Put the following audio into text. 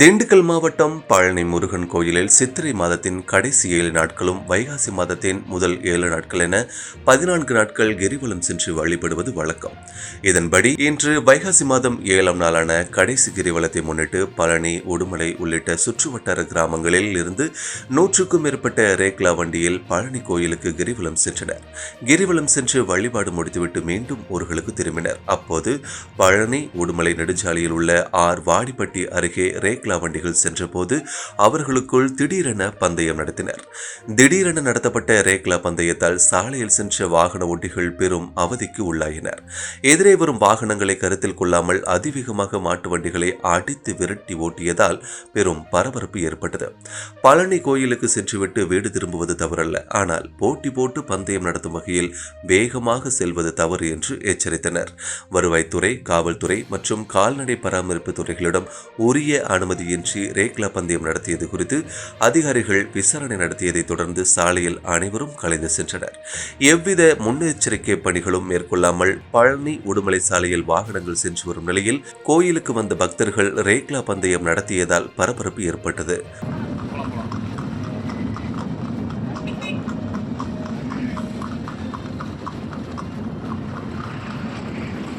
திண்டுக்கல் மாவட்டம் பழனி முருகன் கோயிலில் சித்திரை மாதத்தின் கடைசி ஏழு நாட்களும் வைகாசி மாதத்தின் முதல் ஏழு நாட்கள் என பதினான்கு நாட்கள் கிரிவலம் சென்று வழிபடுவது வழக்கம். இதன்படி இன்று வைகாசி மாதம் ஏழாம் நாளான கடைசி கிரிவலத்தை முன்னிட்டு பழனி உடுமலை உள்ளிட்ட சுற்றுவட்டார கிராமங்களில் இருந்து நூற்றுக்கும் மேற்பட்ட ரேக்லா வண்டியில் பழனி கோயிலுக்கு கிரிவலம் சென்றனர். கிரிவலம் சென்று வழிபாடு முடித்துவிட்டு மீண்டும் ஊர்களுக்கு திரும்பினர். அப்போது பழனி உடுமலை நெடுஞ்சாலையில் உள்ள ஆர் வாடிப்பட்டி அருகே ரேக்லா வண்டிகள் சென்றபோது அவர்களுக்குள் திடீரென பந்தயம் நடத்தினர். திடீரென நடத்தப்பட்ட ரேக்லா பந்தயத்தால் சாலையில் சென்ற வாகன ஓட்டிகள் பெரும் அவதிக்கு உள்ளாயினர். எதிரே வரும் வாகனங்களை கருத்தில் கொள்ளாமல் அதிவேகமாக மாட்டு வண்டிகளை அடித்து விரட்டி ஓட்டியதால் பெரும் பரபரப்பு ஏற்பட்டது. பழனி கோயிலுக்கு சென்றுவிட்டு வீடு திரும்புவது தவறல்ல. ஆனால் போட்டி போட்டு பந்தயம் நடத்தும் வகையில் வேகமாக செல்வது தவறு என்று எச்சரித்தனர். வருவாய்த்துறை காவல்துறை மற்றும் கால்நடை பராமரிப்பு துறைகளிடம் உரிய அனுமதி அனுமதியின்றி ரேக்லா பந்தயம் நடத்தியது குறித்து அதிகாரிகள் விசாரணை நடத்தியதைத் தொடர்ந்து சாலையில் அனைவரும் கலைந்து சென்றனர். எவ்வித முன்னெச்சரிக்கை பணிகளும் மேற்கொள்ளாமல் பழனி உடுமலை சாலையில் வாகனங்கள் சென்று வரும் நிலையில் கோயிலுக்கு வந்த பக்தர்கள் ரேக்லா பந்தயம் நடத்தியதால் பரபரப்பு ஏற்பட்டது.